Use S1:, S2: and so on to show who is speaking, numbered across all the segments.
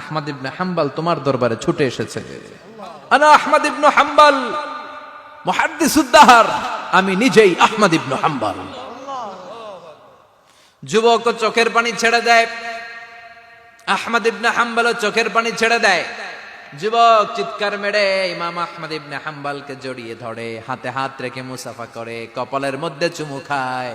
S1: আহমদ ইবনে হাম্বাল তোমার দরবারে ছুটে এসেছে। আহমদ ইবনে হাম্বাল আমি নিজেই আহমদ ইবনে হাম্বাল। যুবক চোখের পানি ছেড়ে দেয়, আহমদ ইবনে হাম্বালও চোখের পানি ছেড়ে দেয়। যুবক চিৎকার মেরে ইমাম আহমদ ইবনে হাম্বালকে জড়িয়ে ধরে, হাতে হাত রেখে মুসাফা করে, কপালের মধ্যে চুমু খায়।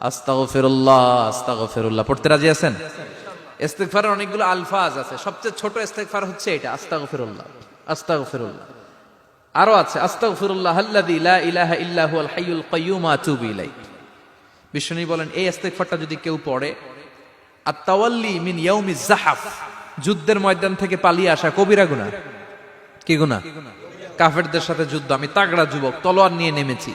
S1: আস্তাগফিরুল্লাহ আস্তাগফিরুল্লাহ। পড়তে রাজি আছেন? ইস্তেগফারের অনেকগুলো আলফাজ আছে। সবচেয়ে ছোট ইস্তেগফার হচ্ছে এটা, আস্তাগফিরুল্লাহ আস্তাগফিরুল্লাহ। আরও আছে, আস্তাগফিরুল্লাহ আল্লাযী লা ইলাহা ইল্লা হুয়াল হাইয়ুল কাইয়্যুম আতুবু ইলাইহি। বিষ্ণু বলেন, এই ইস্তেগফারটা যদি কেউ পড়ে আর তাওয়াল্লি মিন ইয়াউমি জাহাফ যুদ্ধের ময়দান থেকে পালিয়ে আসা কবিরা গুনাহ। কি গুনাহ? কাফেরদের সাথে যুদ্ধ। আমি তাগড়া যুবক, তলোয়ার নিয়ে নেমেছি।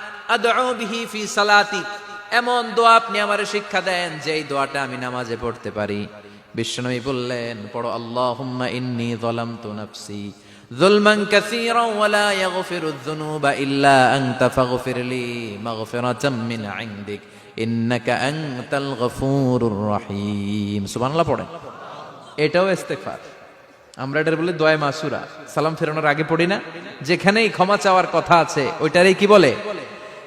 S1: বিহি ফি সালাতি। এমন দোয়া আপনি আমারে শিক্ষা দেন যে এই দোয়াটা আমি নামাজে পড়তে পারি। বিশ্বনবী বললেন, পড়ো, আল্লাহুম্মা ইন্নী নাফসি মিন ইনদিক। ইন্নাকা আনতাল গফুরুর রহিম। এটাও আমরা বলে মাসুরা। সালাম ফেরানোর আগে পড়ি না? যেখানেই ক্ষমা চাওয়ার কথা আছে, ওইটারই কি বলে?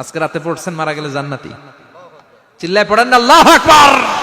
S1: আজকে রাতে পড়ছেন মারা গেলে জান্নাতি। চিল্লায় পড়েন আল্লাহ আকবর।